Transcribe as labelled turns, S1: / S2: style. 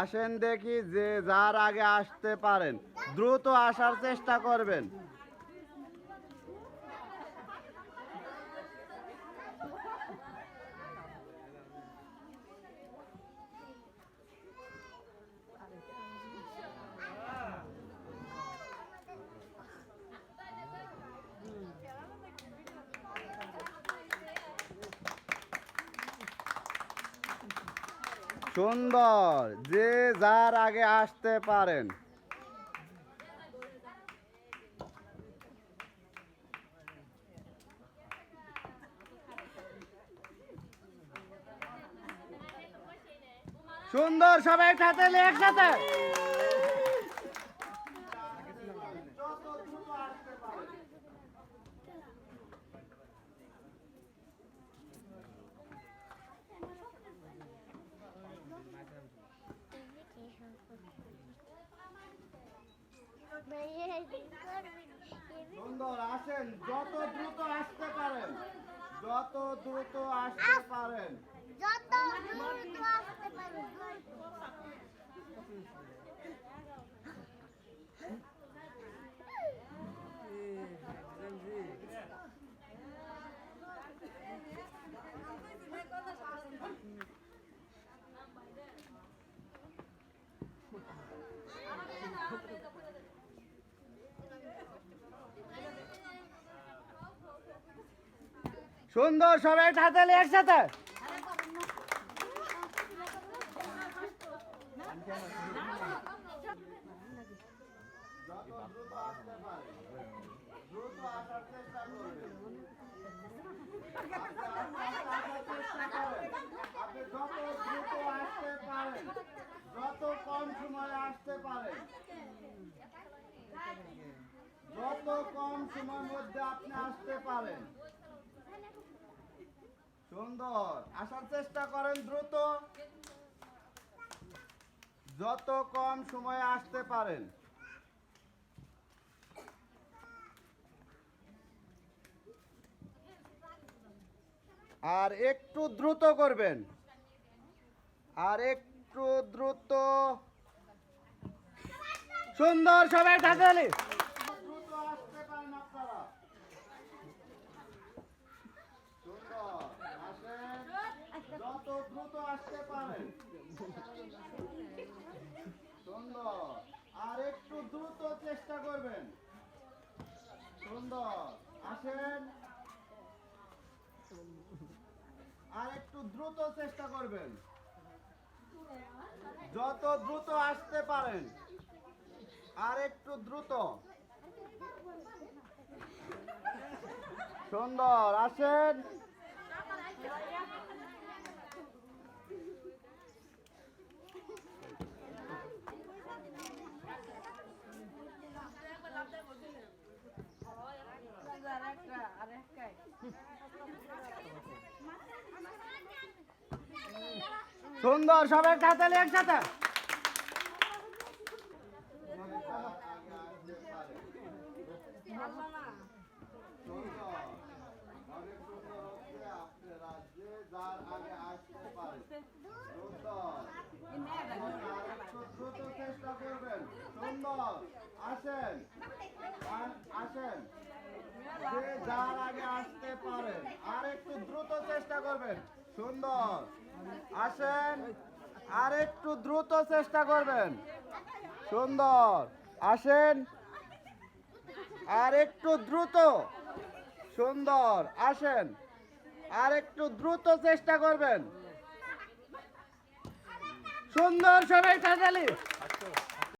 S1: আসেন দেখি যে যার আগে আসতে পারেন। দ্রুত আসার চেষ্টা করবেন। সুন্দর যে যার আগে আসতে পারেন। সুন্দর সবাই সাথে একসাথে। সুন্দর আসেন যত দ্রুত আসতে পারেন যত দ্রুত আসতে পারেন। সুন্দর সবাই লে, একসাথে। যত পারে কম সময়ে আসতে পারেন যত কম সময়ের মধ্যে আপনি আসতে পারেন। সুন্দর। আসার চেষ্টা করেন দ্রুত। যত কম সময়ে আসতে পারেন। আর একটু দ্রুত করবেন। আর একটু দ্রুত। সুন্দর, সবাই ঢাকালি দ্রুত আসতে পারেন আপনারা সুন্দর আসেন যত আসতে পারেন সুন্দর আর একটু দ্রুত চেষ্টা করবেন সুন্দর আসেন আর একটু দ্রুত চেষ্টা করবেন যত দ্রুত আসতে পারেন আর একটু দ্রুত সুন্দর, আসেন। সুন্দর সবাই তাড়াতাড়ি একসাথে। সুন্দর আসেন। যার আগে আসতে আর একটু দ্রুত চেষ্টা করবেন। সুন্দর। আসেন, আর একটু দ্রুত চেষ্টা করবেন। সুন্দর। আসেন, আর একটু দ্রুত। সুন্দর। আসেন, আর একটু দ্রুত চেষ্টা করবেন। সুন্দর সবাই তাড়াতাড়ি